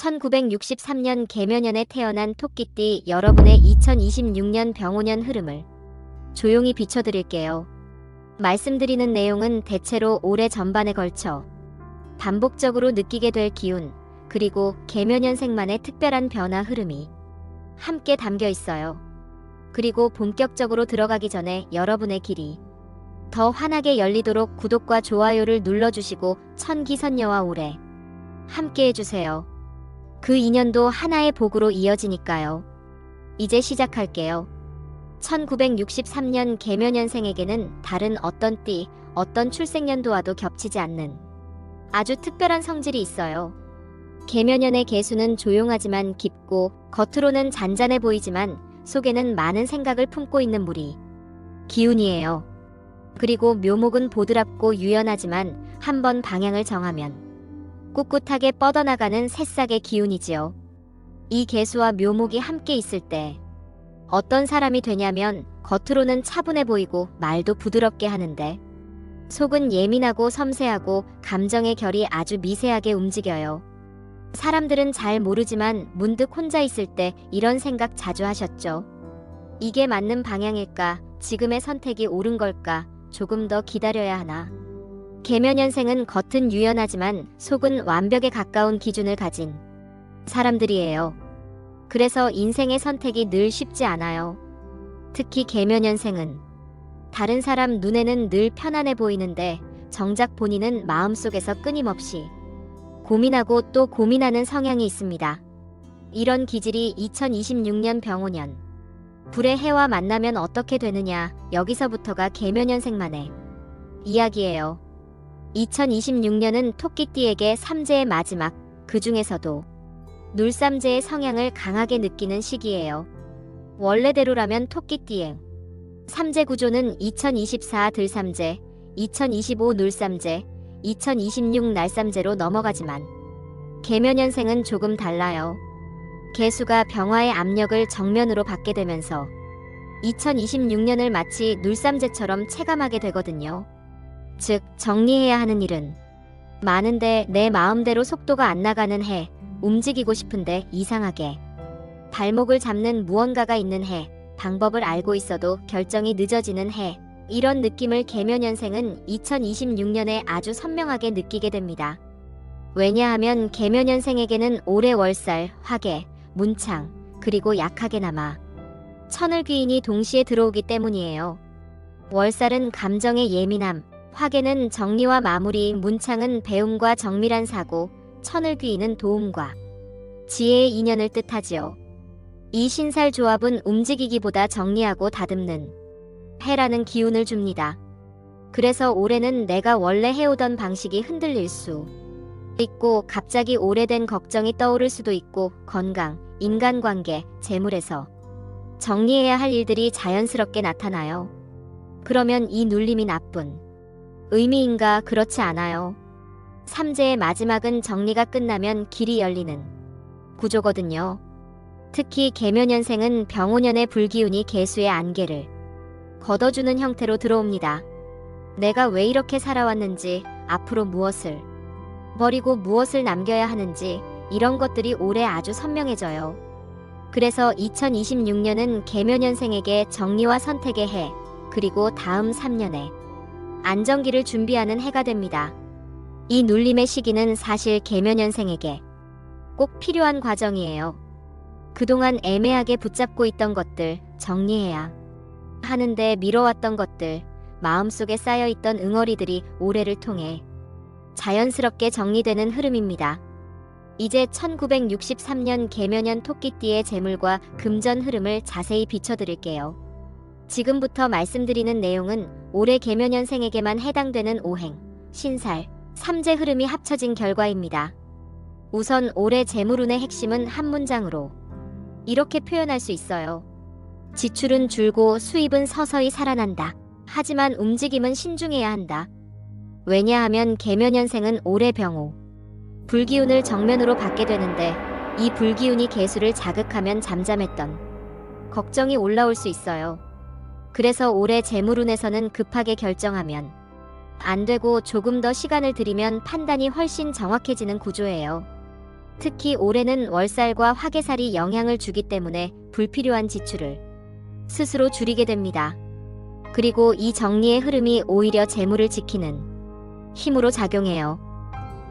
1963년 개면연에 태어난 토끼띠 여러분의 2026년 병오년 흐름을 조용히 비춰드릴게요. 말씀드리는 내용은 대체로 올해 전반에 걸쳐 반복적으로 느끼게 될 기운, 그리고 개면연생만의 특별한 변화 흐름이 함께 담겨 있어요. 그리고 본격적으로 들어가기 전에 여러분의 길이 더 환하게 열리도록 구독과 좋아요를 눌러주시고 천기선녀와 올해 함께 해주세요. 그 인연도 하나의 복으로 이어지니까요. 이제 시작할게요. 1963년 개면연생에게는 다른 어떤 띠, 어떤 출생연도와도 겹치지 않는 아주 특별한 성질이 있어요. 개면연의 개수는 조용하지만 깊고 겉으로는 잔잔해 보이지만 속에는 많은 생각을 품고 있는 무리. 기운이에요. 그리고 묘목은 보드랍고 유연하지만 한번 방향을 정하면 꿋꿋하게 뻗어나가는 새싹의 기운이지요. 이 개수와 묘목이 함께 있을 때 어떤 사람이 되냐면 겉으로는 차분해 보이고 말도 부드럽게 하는데 속은 예민하고 섬세하고 감정의 결이 아주 미세하게 움직여요. 사람들은 잘 모르지만 문득 혼자 있을 때 이런 생각 자주 하셨죠. 이게 맞는 방향일까? 지금의 선택이 옳은 걸까? 조금 더 기다려야 하나? 개면연생은 겉은 유연하지만 속은 완벽에 가까운 기준을 가진 사람들이에요. 그래서 인생의 선택이 늘 쉽지 않아요. 특히 개면연생은 다른 사람 눈에는 늘 편안해 보이는데 정작 본인은 마음속에서 끊임없이 고민하고 또 고민하는 성향이 있습니다. 이런 기질이 2026년 병오년 불의 해와 만나면 어떻게 되느냐 여기서부터가 개면연생만의 이야기예요. 2026년은 토끼띠에게 삼재의 마지막, 그 중에서도 눌삼재의 성향을 강하게 느끼는 시기예요. 원래대로라면 토끼띠의 삼재 구조는 2024 들삼재, 2025 눌삼재, 2026 날삼재로 넘어가지만 개면연생은 조금 달라요. 개수가 병화의 압력을 정면으로 받게 되면서 2026년을 마치 눌삼재처럼 체감하게 되거든요. 즉, 정리해야 하는 일은 많은데 내 마음대로 속도가 안 나가는 해, 움직이고 싶은데 이상하게 발목을 잡는 무언가가 있는 해, 방법을 알고 있어도 결정이 늦어지는 해, 이런 느낌을 개면연생은 2026년에 아주 선명하게 느끼게 됩니다. 왜냐하면 개면연생에게는 올해 월살, 화계, 문창, 그리고 약하게나마 천을 귀인이 동시에 들어오기 때문이에요. 월살은 감정의 예민함, 화계는 정리와 마무리, 문창은 배움과 정밀한 사고, 천을 귀인은 도움과 지혜의 인연을 뜻하지요. 이 신살 조합은 움직이기보다 정리하고 다듬는 해라는 기운을 줍니다. 그래서 올해는 내가 원래 해오던 방식이 흔들릴 수 있고 갑자기 오래된 걱정이 떠오를 수도 있고 건강, 인간관계, 재물에서 정리해야 할 일들이 자연스럽게 나타나요. 그러면 이 눌림이 나쁜 의미인가 그렇지 않아요. 삼재의 마지막은 정리가 끝나면 길이 열리는 구조거든요. 특히 개면연생은 병오년의 불기운이 개수의 안개를 걷어주는 형태로 들어옵니다. 내가 왜 이렇게 살아왔는지, 앞으로 무엇을 버리고 무엇을 남겨야 하는지, 이런 것들이 올해 아주 선명해져요. 그래서 2026년은 개면연생에게 정리와 선택의 해, 그리고 다음 3년에 안정기를 준비하는 해가 됩니다. 이 눌림의 시기는 사실 개면연생에게 꼭 필요한 과정이에요. 그동안 애매하게 붙잡고 있던 것들 정리해야 하는데 미뤄왔던 것들, 마음속에 쌓여있던 응어리들이 올해를 통해 자연스럽게 정리되는 흐름입니다. 이제 1963년 개면연 토끼띠의 재물과 금전 흐름을 자세히 비춰드릴게요. 지금부터 말씀드리는 내용은 올해 개면연생에게만 해당되는 오행, 신살, 삼재 흐름이 합쳐진 결과입니다. 우선 올해 재물운의 핵심은 한 문장으로 이렇게 표현할 수 있어요. 지출은 줄고 수입은 서서히 살아난다. 하지만 움직임은 신중해야 한다. 왜냐하면 개면연생은 올해 병호. 불기운을 정면으로 받게 되는데 이 불기운이 개수를 자극하면 잠잠했던 걱정이 올라올 수 있어요. 그래서 올해 재물운에서는 급하게 결정하면 안 되고 조금 더 시간을 들이면 판단이 훨씬 정확해지는 구조예요. 특히 올해는 월살과 화계살이 영향을 주기 때문에 불필요한 지출을 스스로 줄이게 됩니다. 그리고 이 정리의 흐름이 오히려 재물을 지키는 힘으로 작용해요.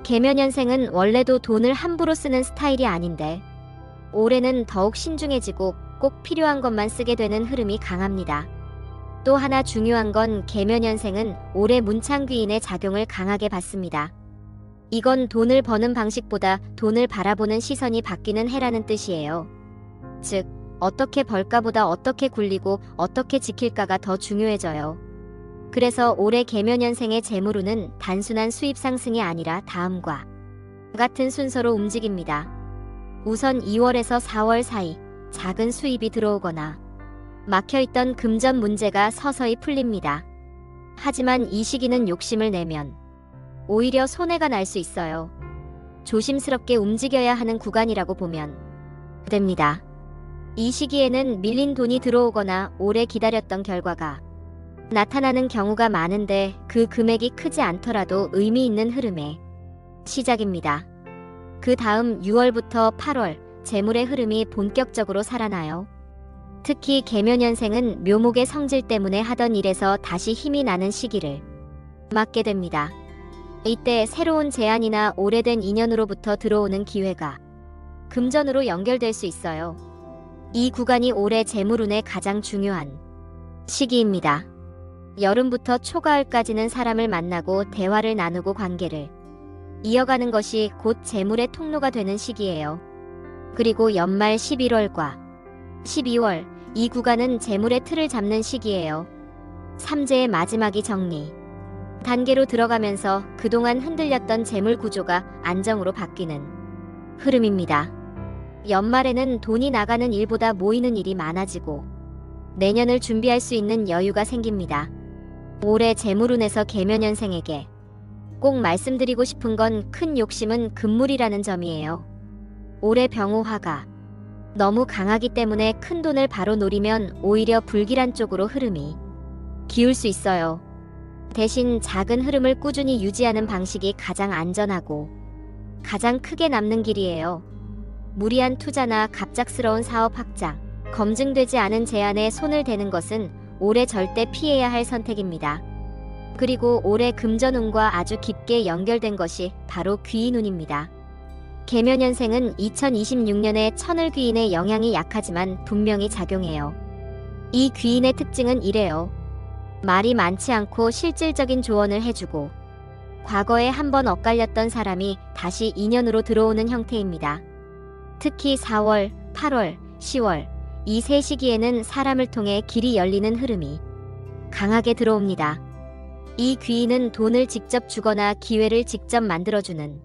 개면연생은 원래도 돈을 함부로 쓰는 스타일이 아닌데 올해는 더욱 신중해지고 꼭 필요한 것만 쓰게 되는 흐름이 강합니다. 또 하나 중요한 건 개면연생은 올해 문창귀인의 작용을 강하게 받습니다. 이건 돈을 버는 방식보다 돈을 바라보는 시선이 바뀌는 해라는 뜻이에요. 즉, 어떻게 벌까보다 어떻게 굴리고 어떻게 지킬까가 더 중요해져요. 그래서 올해 개면연생의 재물운은 단순한 수입 상승이 아니라 다음과 같은 순서로 움직입니다. 우선 2월에서 4월 사이 작은 수입이 들어오거나 막혀있던 금전 문제가 서서히 풀립니다. 하지만 이 시기는 욕심을 내면 오히려 손해가 날 수 있어요. 조심스럽게 움직여야 하는 구간이라고 보면 됩니다. 이 시기에는 밀린 돈이 들어오거나 오래 기다렸던 결과가 나타나는 경우가 많은데 그 금액이 크지 않더라도 의미 있는 흐름의 시작입니다. 그 다음 6월부터 8월 재물의 흐름이 본격적으로 살아나요. 특히 개면연생은 묘목의 성질 때문에 하던 일에서 다시 힘이 나는 시기를 맞게 됩니다. 이때 새로운 제안이나 오래된 인연으로부터 들어오는 기회가 금전으로 연결될 수 있어요. 이 구간이 올해 재물운의 가장 중요한 시기입니다. 여름부터 초가을까지는 사람을 만나고 대화를 나누고 관계를 이어가는 것이 곧 재물의 통로가 되는 시기예요. 그리고 연말 11월과 12월 이 구간은 재물의 틀을 잡는 시기예요. 삼재의 마지막이 정리. 단계로 들어가면서 그동안 흔들렸던 재물 구조가 안정으로 바뀌는 흐름입니다. 연말에는 돈이 나가는 일보다 모이는 일이 많아지고 내년을 준비할 수 있는 여유가 생깁니다. 올해 재물운에서 개면연생에게 꼭 말씀드리고 싶은 건 큰 욕심은 금물이라는 점이에요. 올해 병호화가 너무 강하기 때문에 큰 돈을 바로 노리면 오히려 불길한 쪽으로 흐름이 기울 수 있어요. 대신 작은 흐름을 꾸준히 유지하는 방식이 가장 안전하고 가장 크게 남는 길이에요. 무리한 투자나 갑작스러운 사업 확장, 검증되지 않은 제안에 손을 대는 것은 올해 절대 피해야 할 선택입니다. 그리고 올해 금전운과 아주 깊게 연결된 것이 바로 귀인운입니다. 개면연생은 2026년에 천을 귀인의 영향이 약하지만 분명히 작용해요. 이 귀인의 특징은 이래요. 말이 많지 않고 실질적인 조언을 해주고 과거에 한번 엇갈렸던 사람이 다시 인연으로 들어오는 형태입니다. 특히 4월, 8월, 10월 이 세 시기에는 사람을 통해 길이 열리는 흐름이 강하게 들어옵니다. 이 귀인은 돈을 직접 주거나 기회를 직접 만들어주는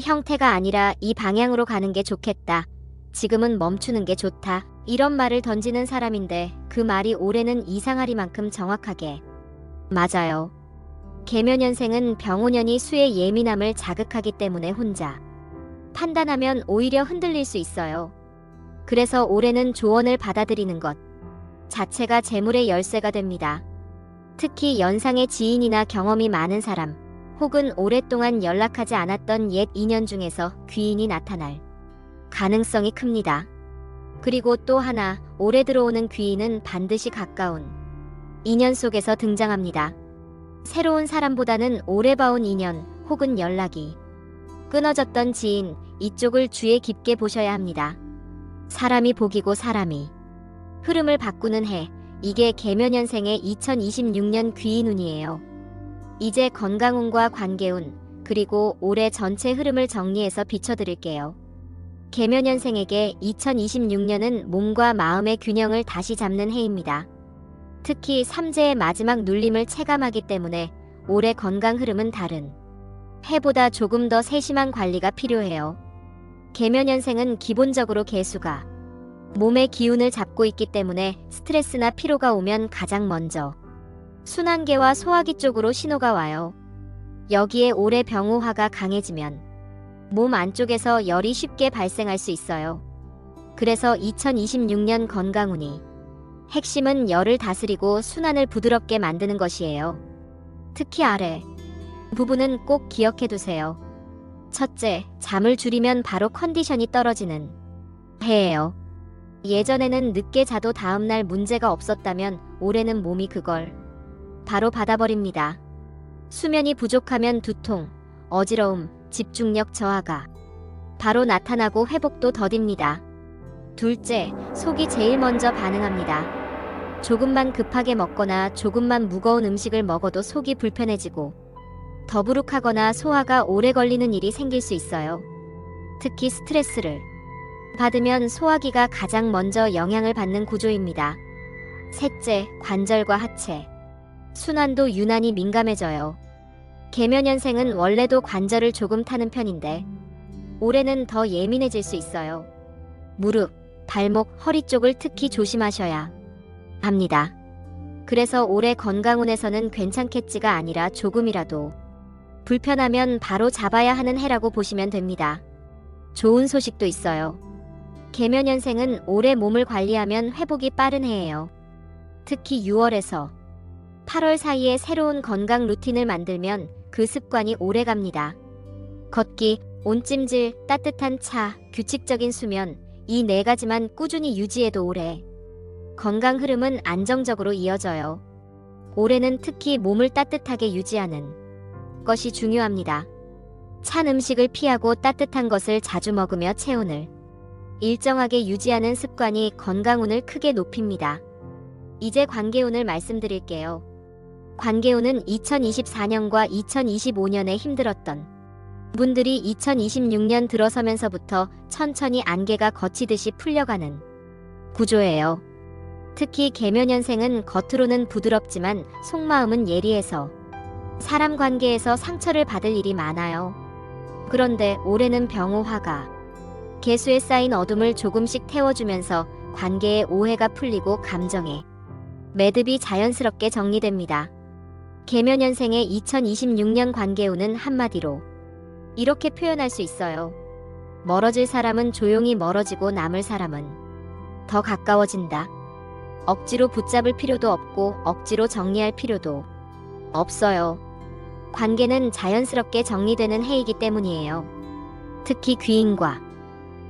형태가 아니라 이 방향으로 가는 게 좋겠다. 지금은 멈추는 게 좋다. 이런 말을 던지는 사람인데 그 말이 올해는 이상하리만큼 정확하게 맞아요. 개면연생은 병오년이 수의 예민함을 자극하기 때문에 혼자 판단하면 오히려 흔들릴 수 있어요. 그래서 올해는 조언을 받아들이는 것 자체가 재물의 열쇠가 됩니다. 특히 연상의 지인이나 경험이 많은 사람 혹은 오랫동안 연락하지 않았던 옛 인연 중에서 귀인이 나타날 가능성이 큽니다. 그리고 또 하나 오래 들어오는 귀인은 반드시 가까운 인연 속에서 등장합니다. 새로운 사람보다는 오래 봐온 인연 혹은 연락이 끊어졌던 지인 이쪽을 주의 깊게 보셔야 합니다. 사람이 복이고 사람이 흐름을 바꾸는 해 이게 개면연생의 2026년 귀인운이에요. 이제 건강운과 관계운 그리고 올해 전체 흐름을 정리해서 비춰드릴게요. 개면연생에게 2026년은 몸과 마음의 균형을 다시 잡는 해입니다. 특히 삼재의 마지막 눌림을 체감하기 때문에 올해 건강 흐름은 다른 해보다 조금 더 세심한 관리가 필요해요. 개면연생은 기본적으로 개수가 몸의 기운을 잡고 있기 때문에 스트레스나 피로가 오면 가장 먼저 순환계와 소화기 쪽으로 신호가 와요. 여기에 올해 병호화가 강해지면 몸 안쪽에서 열이 쉽게 발생할 수 있어요. 그래서 2026년 건강운이 핵심은 열을 다스리고 순환을 부드럽게 만드는 것이에요. 특히 아래 부분은 꼭 기억해 두세요. 첫째, 잠을 줄이면 바로 컨디션이 떨어지는 해예요. 예전에는 늦게 자도 다음날 문제가 없었다면 올해는 몸이 그걸 바로 받아버립니다. 수면이 부족하면 두통, 어지러움, 집중력 저하가 바로 나타나고 회복도 더딥니다. 둘째, 속이 제일 먼저 반응합니다. 조금만 급하게 먹거나 조금만 무거운 음식을 먹어도 속이 불편해지고 더부룩하거나 소화가 오래 걸리는 일이 생길 수 있어요. 특히 스트레스를 받으면 소화기가 가장 먼저 영향을 받는 구조입니다. 셋째, 관절과 하체. 순환도 유난히 민감해져요. 계면현생은 원래도 관절을 조금 타는 편인데 올해는 더 예민해질 수 있어요. 무릎, 발목, 허리 쪽을 특히 조심하셔야 합니다. 그래서 올해 건강운에서는 괜찮겠지가 아니라 조금이라도 불편하면 바로 잡아야 하는 해라고 보시면 됩니다. 좋은 소식도 있어요. 계면현생은 올해 몸을 관리하면 회복이 빠른 해예요. 특히 6월에서 8월 사이에 새로운 건강 루틴을 만들면 그 습관이 오래 갑니다. 걷기, 온찜질, 따뜻한 차, 규칙적인 수면, 이 네 가지만 꾸준히 유지해도 오래 건강 흐름은 안정적으로 이어져요. 올해는 특히 몸을 따뜻하게 유지하는 것이 중요합니다. 찬 음식을 피하고 따뜻한 것을 자주 먹으며 체온을 일정하게 유지하는 습관이 건강운을 크게 높입니다. 이제 관계운을 말씀드릴게요. 관계운은 2024년과 2025년에 힘들었던 분들이 2026년 들어서면서부터 천천히 안개가 거치듯이 풀려가는 구조예요. 특히 계면현생은 겉으로는 부드럽지만 속마음은 예리해서 사람 관계에서 상처를 받을 일이 많아요. 그런데 올해는 병호화가 개수에 쌓인 어둠을 조금씩 태워주면서 관계의 오해가 풀리고 감정의 매듭이 자연스럽게 정리됩니다. 계면현생의 2026년 관계운은 한마디로 이렇게 표현할 수 있어요. 멀어질 사람은 조용히 멀어지고 남을 사람은 더 가까워진다. 억지로 붙잡을 필요도 없고 억지로 정리할 필요도 없어요. 관계는 자연스럽게 정리되는 해이기 때문이에요. 특히 귀인과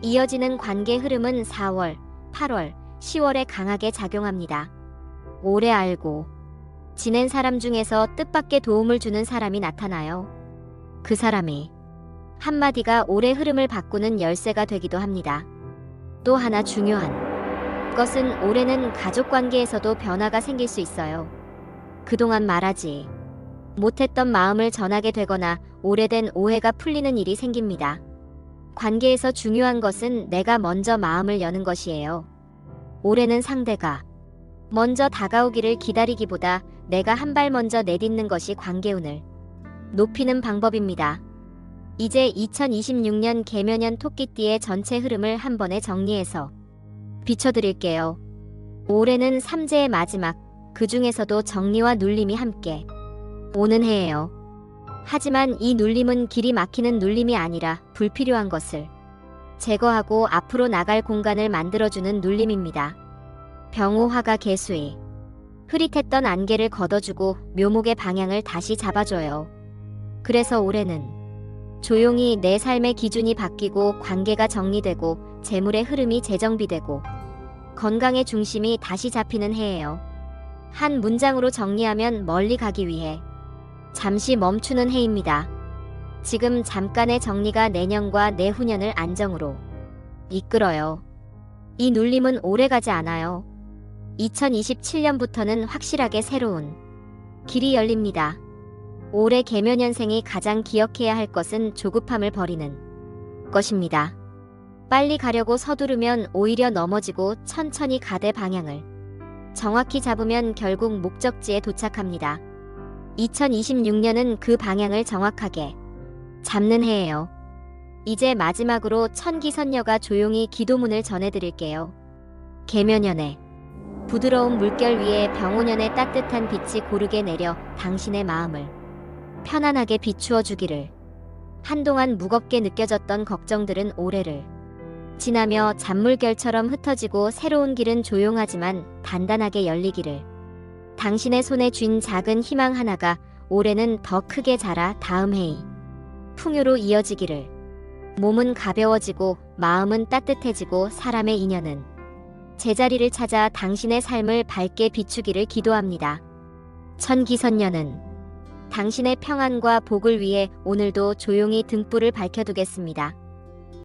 이어지는 관계 흐름은 4월, 8월, 10월에 강하게 작용합니다. 오래 알고 지낸 사람 중에서 뜻밖의 도움을 주는 사람이 나타나요. 그 사람이 한마디가 올해 흐름을 바꾸는 열쇠가 되기도 합니다. 또 하나 중요한 것은 올해는 가족 관계에서도 변화가 생길 수 있어요. 그동안 말하지 못했던 마음을 전하게 되거나 오래된 오해가 풀리는 일이 생깁니다. 관계에서 중요한 것은 내가 먼저 마음을 여는 것이에요. 올해는 상대가 먼저 다가오기를 기다리기보다 내가 한 발 먼저 내딛는 것이 관계운을 높이는 방법입니다. 이제 2026년 개면연 토끼띠의 전체 흐름을 한 번에 정리해서 비춰드릴게요. 올해는 삼재의 마지막, 그 중에서도 정리와 눌림이 함께 오는 해예요. 하지만 이 눌림은 길이 막히는 눌림이 아니라 불필요한 것을 제거하고 앞으로 나갈 공간을 만들어주는 눌림입니다. 병호화가 개수이 흐릿했던 안개를 걷어주고 묘목의 방향을 다시 잡아줘요. 그래서 올해는 조용히 내 삶의 기준이 바뀌고 관계가 정리되고 재물의 흐름이 재정비되고 건강의 중심이 다시 잡히는 해예요. 한 문장으로 정리하면 멀리 가기 위해 잠시 멈추는 해입니다. 지금 잠깐의 정리가 내년과 내후년을 안정으로 이끌어요. 이 눌림은 오래 가지 않아요. 2027년부터는 확실하게 새로운 길이 열립니다. 올해 개면연생이 가장 기억해야 할 것은 조급함을 버리는 것입니다. 빨리 가려고 서두르면 오히려 넘어지고 천천히 가대 방향을 정확히 잡으면 결국 목적지에 도착합니다. 2026년은 그 방향을 정확하게 잡는 해예요. 이제 마지막으로 천기선녀가 조용히 기도문을 전해드릴게요. 계면연의 부드러운 물결 위에 병오년의 따뜻한 빛이 고르게 내려 당신의 마음을 편안하게 비추어 주기를. 한동안 무겁게 느껴졌던 걱정들은 올해를 지나며 잔물결처럼 흩어지고 새로운 길은 조용하지만 단단하게 열리기를. 당신의 손에 쥔 작은 희망 하나가 올해는 더 크게 자라 다음 해이 풍요로 이어지기를. 몸은 가벼워지고 마음은 따뜻해지고 사람의 인연은 제자리를 찾아 당신의 삶을 밝게 비추기를 기도합니다. 천기선녀는 당신의 평안과 복을 위해 오늘도 조용히 등불을 밝혀두겠습니다.